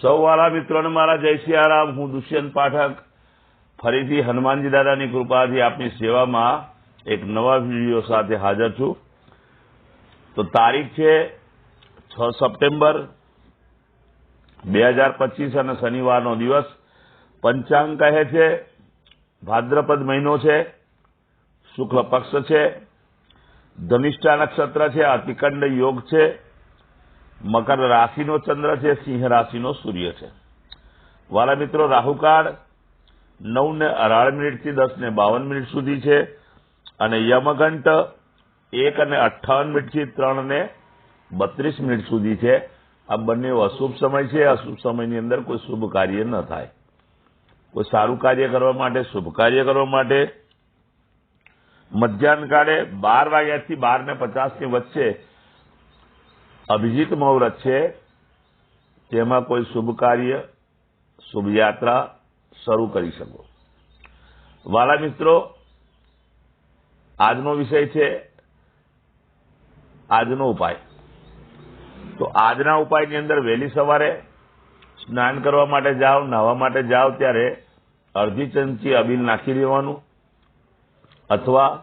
સૌ વાલા મિત્રોને મારા જય સિયારામ હું દુષ્યંત પાઠક. ફરીથી હનુમાનજી દાદાની કૃપાથી આપની સેવામાં એક નવા વીડિયો સાથે હાજર છું. તો તારીખ છે છ સપ્ટેમ્બર બે હજાર પચીસ અને શનિવારનો દિવસ. પંચાંગ કહે છે, ભાદ્રપદ મહિનો છે, શુક્લ પક્ષ છે, ધનિષ્ઠા નક્ષત્ર છે અતિકંડ યોગ છે. મકર રાશિનો ચંદ્ર છે, સિંહ રાશિનો સૂર્ય છે. વાલા મિત્રો, રાહુકાળ નવ ને અઢાર મિનિટથી દસ ને બાવન મિનિટ સુધી છે અને યમઘંટ એક અને અઠ્ઠાવન મિનિટથી ત્રણ ને બત્રીસ મિનિટ સુધી છે. આ બંને અશુભ સમય છે. અશુભ સમયની અંદર કોઈ શુભ કાર્ય ન થાય. કોઈ સારું કાર્ય કરવા માટે, શુભ કાર્ય કરવા માટે મધ્યાહન કાળે બાર વાગ્યાથી બાર ને પચાસની વચ્ચે અભિજીત મુહૂર્ત છે. તેમાં કોઈ શુભ કાર્ય, શુભ યાત્રા શરૂ કરી શકો. વાલા મિત્રો, આજનો વિષય છે આજનો ઉપાય. તો આજના ઉપાયની અંદર વહેલી સવારે સ્નાન કરવા માટે જાઓ, નાહવા માટે જાઓ, ત્યારે અડધી ચમચી અબીલ નાખી દેવાનું અથવા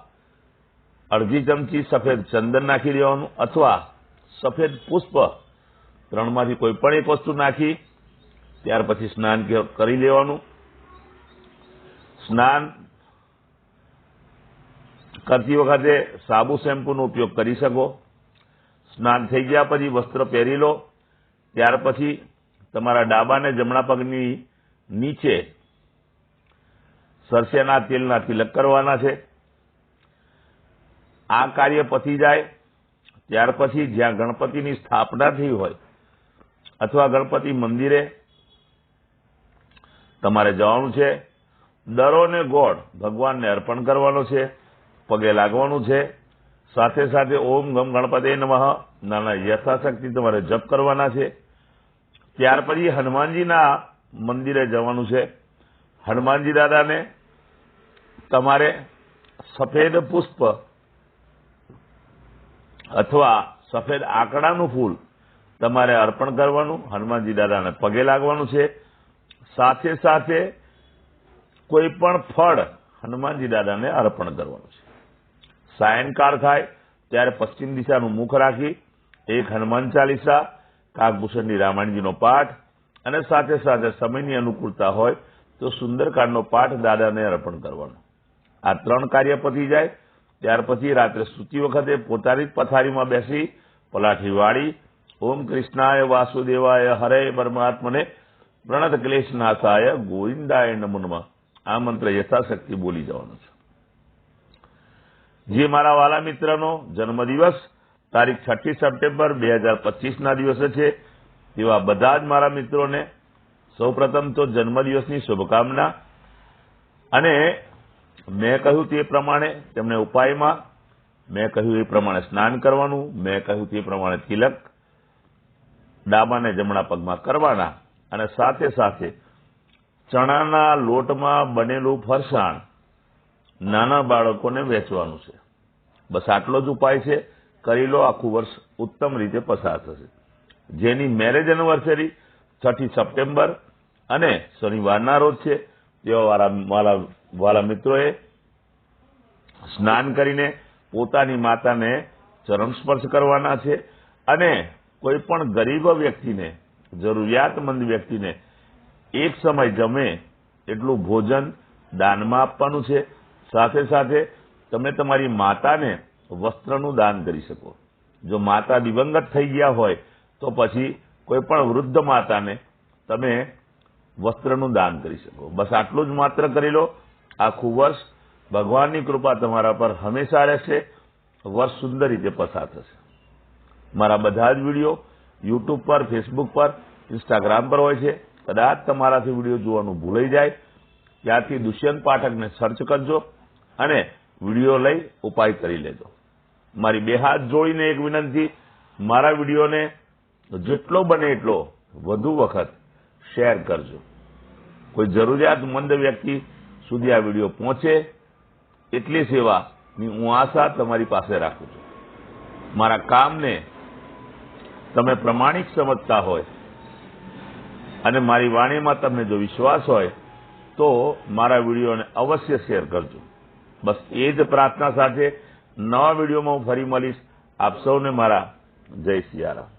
અડધી ચમચી સફેદ ચંદન નાખી દેવાનું અથવા સફેદ પુષ્પ ત્રણમાંથી કોઈ પણ એક વસ્તુ નાખી, ત્યાર પછી સ્નાન કરી લેવાનું. સ્નાન કરતી વખતે સાબુ શેમ્પૂનો ઉપયોગ કરી શકો. સ્નાન થઈ ગયા પછી વસ્ત્ર પહેરી લો. ત્યાર પછી તમારા ડાબા અને જમણા પગની નીચે સરસેના તેલના તિલક કરવાના છે. આ કાર્ય પતી જાય. ત્યાર પછી જ્યાં ગણપતિની સ્થાપના થઈ હોય અથવા ગણપતિ મંદિરે તમારે જવાનું છે દરોને ગોળ ભગવાનને અર્પણ કરવાનો છે, પગે લાગવાનું છે. સાથે સાથે ઓમ ગમ ગણપતિ નમઃ. નાના યથાશક્તિ તમારે જપ કરવાના છે. ત્યાર પછી હનુમાનજીના મંદિરે જવાનું છે. હનુમાનજી દાદાને તમારે સફેદ પુષ્પ અથવા સફેદ આંકડાનું ફૂલ તમારે અર્પણ કરવાનું, હનુમાનજી દાદાને પગે લાગવાનું છે. સાથે સાથે કોઈ પણ ફળ હનુમાનજી દાદાને અર્પણ કરવાનું છે. સાયંકાળ થાય ત્યારે પશ્ચિમ દિશાનું મુખ રાખી, એક હનુમાન ચાલીસા, કાકભૂષણની રામાયણજીનો પાઠ અને સાથે સાથે સમયની અનુકૂળતા હોય તો સુંદરકાંડનો પાઠ દાદાને અર્પણ કરવાનો. આ ત્રણ કાર્ય પતી જાય. ત્યાર પછી રાત્રે સૂતી વખતે પોતાની જ પથારીમાં બેસી પલાઠી વાળી ઓમ કૃષ્ણાય વાસુદેવાય, હરે પરમાત્મને પ્રણત ક્લેશનાથાય ગોવિંદાય નમનમાં. આ મંત્ર યથાશક્તિ બોલી જવાનો છે. જે મારા વાલા મિત્રનો જન્મદિવસ તારીખ છઠ્ઠી સપ્ટેમ્બર બે હજાર પચીસના દિવસે છે, તેવા બધા જ મારા મિત્રોને સૌપ્રથમ તો જન્મદિવસની શુભકામના અને મેં કહ્યું તે પ્રમાણે તેમને ઉપાયમાં, મેં કહ્યું એ પ્રમાણે સ્નાન કરવાનું, મેં કહ્યું તે પ્રમાણે તિલક, ડાબાને જમણા પગમાં કરવાના અને સાથે સાથે ચણાના લોટમાં બનેલું ફરસાણ નાના બાળકોને વેચવાનું છે. બસ આટલો જ ઉપાય છે. કરી લો, આખું વર્ષ ઉત્તમ રીતે પસાર થશે. જેની મેરેજ એનિવર્સરી છઠ્ઠી સપ્ટેમ્બર અને શનિવારના રોજ છે, તેવા મારા વાલા મિત્રોએ સ્નાન કરીને પોતાની માતાને ચરણ સ્પર્શ કરવાના છે અને કોઈ પણ ગરીબ વ્યક્તિને, જરૂરિયાતમંદ વ્યક્તિને એક સમય જમે એટલું ભોજન દાનમાં આપવાનું છે. સાથે સાથે તમે તમારી માતાને વસ્ત્રનું દાન કરી શકો. જો માતા દિવંગત થઈ ગયા હોય, તો પછી કોઈ પણ વૃદ્ધ માતાને તમે વસ્ત્રનું દાન કરી શકો. બસ આટલું જ માત્ર કરી લો. આખું વર્ષ ભગવાનની કૃપા તમારા પર હંમેશા રહેશે, વર્ષ સુંદર રીતે પસાર થશે. મારા બધા જ વીડિયો યુટ્યુબ પર ફેસબુક પર ઇન્સ્ટાગ્રામ પર હોય છે. કદાચ તમારાથી વીડિયો જોવાનું ભૂલાઈ જાય. ત્યાંથી દુષ્યંત પાઠકને સર્ચ કરજો અને વીડિયો લઈ ઉપાય કરી લેજો. મારી બે હાથ જોડીને એક વિનંતી, મારા વિડીયોને જેટલો બને એટલો વધુ વખત શેર કરજો. કોઈ જરૂરિયાતમંદ વ્યક્તિ સુધી આ વીડિયો પહોંચે, એટલી સેવાની હું આશા તમારી પાસે રાખું છું. મારા કામને તમે પ્રમાણિક સમજતા હોય અને મારી વાણીમાં તમને જો વિશ્વાસ હોય, તો મારા વિડીયોને અવશ્ય શેર કરજો. બસ એ જ પ્રાર્થના સાથે નવા વિડીયોમાં હું ફરી મળીશ. આપ સૌને મારા જય સિયારામ.